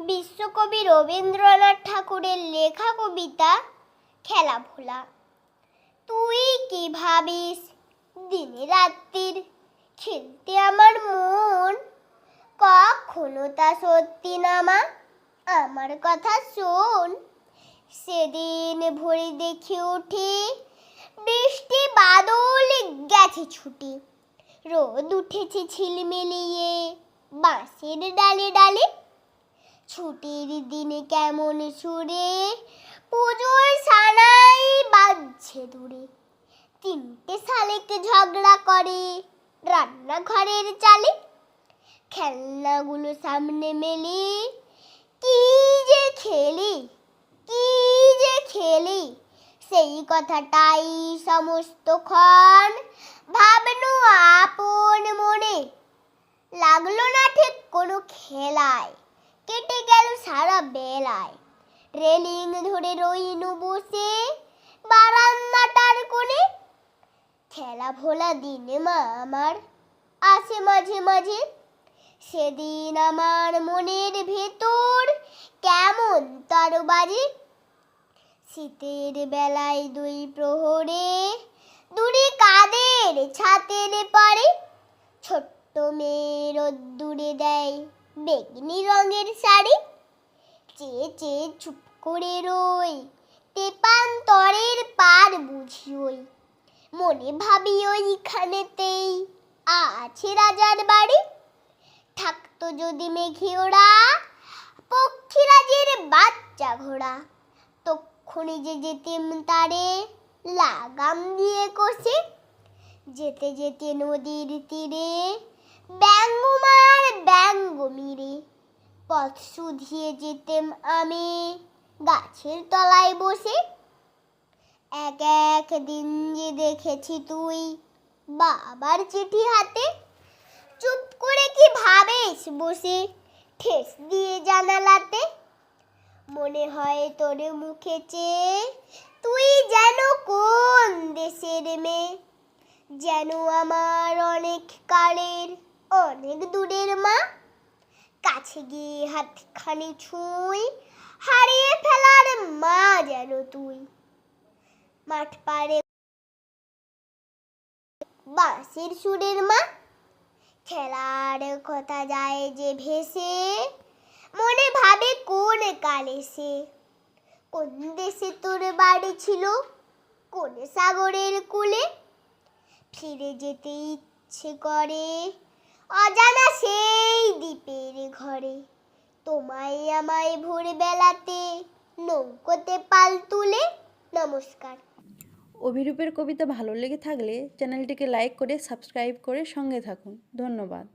বিশ্বকবি রবীন্দ্রনাথ ঠাকুরের লেখা কবিতা খেলা ভোলা। তুই কি ভাবিস দিনে রাত্রির খেলতে আমার মন? কখনো তা সত্যি না মা, আমার কথা শোন। সেদিন ভোরে দেখে উঠি, বৃষ্টি বাদল, গেছে ছুটি। রোদ উঠেছে ঝিলমিলিয়ে, বাঁশের ডালে ডালে ছুটির দিনে কেমন সুরে? পুজোর সানাই বাজছে দূরে। তিনটে শালিক ঝগড়া করে রান্নাঘরের চালে। খেলনাগুলো সামনে মেলি। কি যে খেলি? কি যে খেলি? সেই কথাটাই সমস্ত ক্ষণ বেলায়। রেলিং ধরে রইনু বসে, বারান্দাটার খেলা ভোলা দিনে মা আমার মাঝে মাঝে। সেদিন আমার মনের ভেতর কেমন তার বাজে। শীতের বেলায় দুই প্রহরে দূরে কাদের ছাতের পারে ছোট্ট মেয়ে দূরে দেয় বেগনি রঙের শাড়ি। চেয়ে চেয়ে চুপ করে রই। তেপান্তরের পার বুঝি ওই। মনে ভাবি ওইখানেতেই আছে রাজার বাড়ি। থাকতো যদি মেঘে ওরা পক্ষীরাজের বাচ্চা ঘোড়া। তক্ষুনি যে যেতেম তারে লাগাম দিয়ে কষে। যেতে যেতে নদীর তীরে ব্যঙ্গমার ব্যঙ্গ মিরে। পথ শুধিয়ে যেতেম আমি। গাছের তলায় বসে এক এক দিন যে দেখেছি তুই। বাবার চিঠি হাতে চুপ করে কি ভাবিস বসে ঠেস দিয়ে জানালাতে। মনে হয় তোর মুখে চেয়ে তুই যেন কোন দেশের মেয়ে। যেন আমার অনেক কালের, অনেক দূরের মা। কাছে গিয়ে হাতখানি ছুঁই, হারিয়ে ফেলার মা যেন তুই। মাঠ পাড়ে বাঁশির সুরের মা, খেলার কথা যায় যে ভেসে, মনে ভাবে কোন কালে সে। কোন দেশে তোর বাড়ি ছিল, কোন সাগরের কূলে, ফিরে যেতে ইচ্ছে করে। অজানা সেই দ্বীপের ঘরে, তোমায় আমায় ভোরবেলাতে নৌকোতে পাল তুলে নমস্কার। অভিরূপের কবিতা ভালো লেগে থাকলে চ্যানেলটিকে লাইক করে সাবস্ক্রাইব করে সঙ্গে থাকুন। ধন্যবাদ।